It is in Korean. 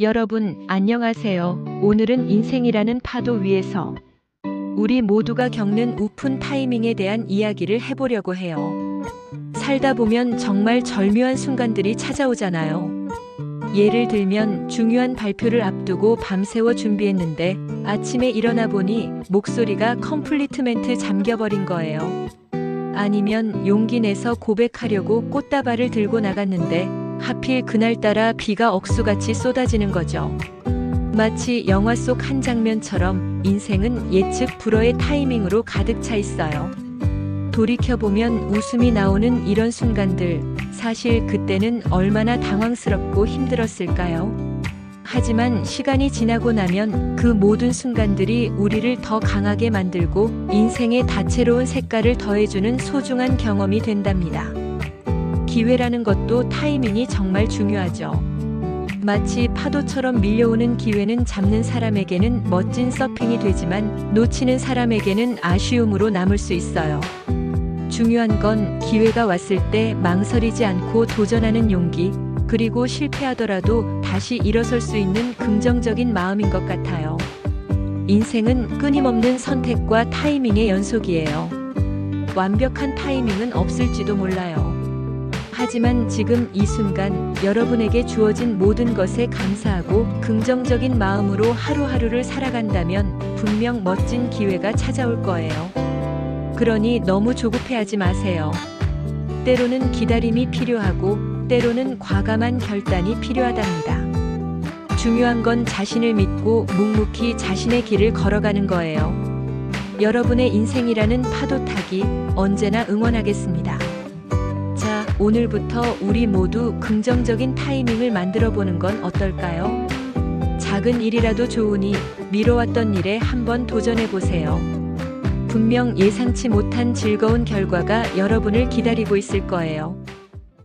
여러분, 안녕하세요. 오늘은 인생이라는 파도 위에서 우리 모두가 겪는 우픈 타이밍에 대한 이야기를 해보려고 해요. 살다 보면 정말 절묘한 순간들이 찾아오잖아요. 예를 들면 중요한 발표를 앞두고 밤새워 준비했는데 아침에 일어나 보니 목소리가 컴플리트멘트 잠겨버린 거예요. 아니면 용기 내서 고백하려고 꽃다발을 들고 나갔는데 하필 그날따라 비가 억수같이 쏟아지는 거죠. 마치 영화 속 한 장면처럼 인생은 예측 불허의 타이밍으로 가득 차 있어요. 돌이켜보면 웃음이 나오는 이런 순간들, 사실 그때는 얼마나 당황스럽고 힘들었을까요? 하지만 시간이 지나고 나면 그 모든 순간들이 우리를 더 강하게 만들고 인생의 다채로운 색깔을 더해주는 소중한 경험이 된답니다. 기회라는 것도 타이밍이 정말 중요하죠. 마치 파도처럼 밀려오는 기회는 잡는 사람에게는 멋진 서핑이 되지만 놓치는 사람에게는 아쉬움으로 남을 수 있어요. 중요한 건 기회가 왔을 때 망설이지 않고 도전하는 용기, 그리고 실패하더라도 다시 일어설 수 있는 긍정적인 마음인 것 같아요. 인생은 끊임없는 선택과 타이밍의 연속이에요. 완벽한 타이밍은 없을지도 몰라요. 하지만 지금 이 순간 여러분에게 주어진 모든 것에 감사하고 긍정적인 마음으로 하루하루를 살아간다면 분명 멋진 기회가 찾아올 거예요. 그러니 너무 조급해하지 마세요. 때로는 기다림이 필요하고 때로는 과감한 결단이 필요하답니다. 중요한 건 자신을 믿고 묵묵히 자신의 길을 걸어가는 거예요. 여러분의 인생이라는 파도 타기 언제나 응원하겠습니다. 자, 오늘부터 우리 모두 긍정적인 타이밍을 만들어 보는 건 어떨까요? 작은 일이라도 좋으니 미뤄왔던 일에 한번 도전해 보세요. 분명 예상치 못한 즐거운 결과가 여러분을 기다리고 있을 거예요.